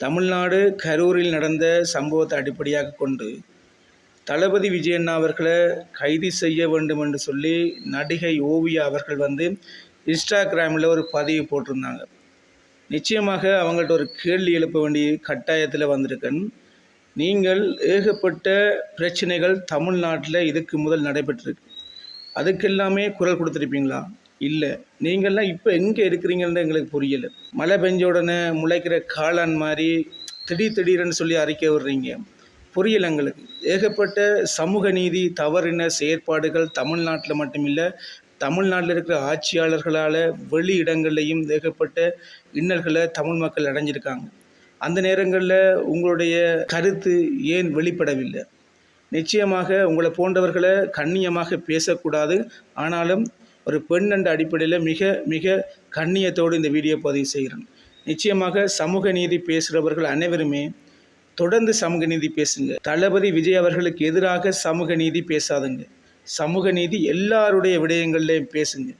தமிழ்நாடு கரூரில் நடந்த சம்பவத்தை அடிப்படையாக கொண்டு தளபதி விஜயண்ணா அவர்களை கைது செய்ய வேண்டும் என்று சொல்லி நடிகை ஓவியா அவர்கள் வந்து இன்ஸ்டாகிராமில் ஒரு பதிவு போட்டிருந்தாங்க. நிச்சயமாக அவங்கள்ட்ட ஒரு கேள்வி எழுப்ப வேண்டிய கட்டாயத்தில் வந்திருக்கேன். நீங்கள் ஏகப்பட்ட பிரச்சனைகள் தமிழ்நாட்டில் இதுக்கு முதல் நடைபெற்றிருக்கு. அதுக்கெல்லாமே குரல் கொடுத்துருப்பீங்களா? இல்லை. நீங்கள்லாம் இப்போ எங்கே இருக்கிறீங்கன்னு எங்களுக்கு புரியலை. மழை பெஞ்ச உடனே முளைக்கிற காளான் மாதிரி திடீர் திடீர்னு சொல்லி அறிக்கை விடுறீங்க. புரியல எங்களுக்கு. ஏகப்பட்ட சமூக நீதி தவறின செயற்பாடுகள் தமிழ்நாட்டில் மட்டும் இல்லை தமிழ்நாட்டில் இருக்கிற ஆட்சியாளர்களால் வெளி இடங்கள்லையும் ஏகப்பட்ட இன்னல்களை தமிழ் மக்கள் அடைஞ்சிருக்காங்க. அந்த நேரங்களில் உங்களுடைய கருத்து ஏன் வெளிப்படவில்லை? நிச்சயமாக உங்களை போன்றவர்களை கண்ணியமாக பேசக்கூடாது. ஆனாலும் ஒரு பெண் என்ற அடிப்படையில் மிக மிக கண்ணியத்தோடு இந்த வீடியோ பதிவு செய்கிறேன். நிச்சயமாக சமூக நீதி பேசுகிறவர்கள் அனைவருமே தொடர்ந்து சமூக நீதி பேசுங்க. தளபதி விஜய் அவர்களுக்கு எதிராக சமூக நீதி பேசாதுங்க. சமூக நீதி எல்லாருடைய விடயங்கள்லையும் பேசுங்க.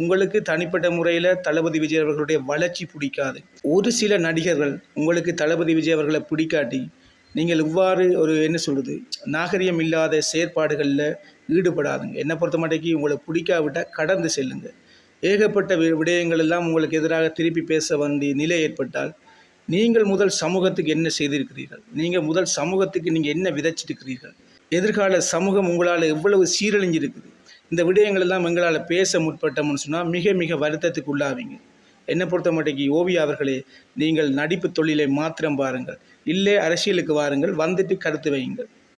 உங்களுக்கு தனிப்பட்ட முறையில் தளபதி விஜய் அவர்களுடைய வளர்ச்சி பிடிக்காது. ஒரு சில நடிகர்கள் உங்களுக்கு தளபதி விஜய் அவர்களை பிடிக்காட்டி நீங்கள் இவ்வாறு ஒரு என்ன சொல்கிறது நாகரிகம் இல்லாத செயற்பாடுகளில் ஈடுபடாதுங்க. என்னை பொறுத்த மாட்டேக்கு உங்களை பிடிக்காவிட்டால் கடந்து செல்லுங்க. ஏகப்பட்ட வி- விடயங்கள் எல்லாம் உங்களுக்கு எதிராக திருப்பி பேச வேண்டிய நிலை ஏற்பட்டால் நீங்கள் முதல் சமூகத்துக்கு என்ன செய்திருக்கிறீர்கள்? நீங்கள் முதல் சமூகத்துக்கு நீங்கள் என்ன விதைச்சிருக்கிறீர்கள்? எதிர்கால சமூகம் உங்களால் எவ்வளவு சீரழிஞ்சிருக்குது? இந்த விடயங்கள் எல்லாம் எங்களால் பேச முற்பட்டோம்னு சொன்னால் மிக மிக வருத்தத்துக்கு உள்ளாவீங்க. என்னை பொறுத்த மாட்டேக்கு ஓவியா அவர்களே நீங்கள் நடிப்பு தொழிலை மாத்திரம் பாருங்கள். இல்லை அரசியலுக்கு வாருங்கள் வந்துட்டு கருத்து வையுங்கள்.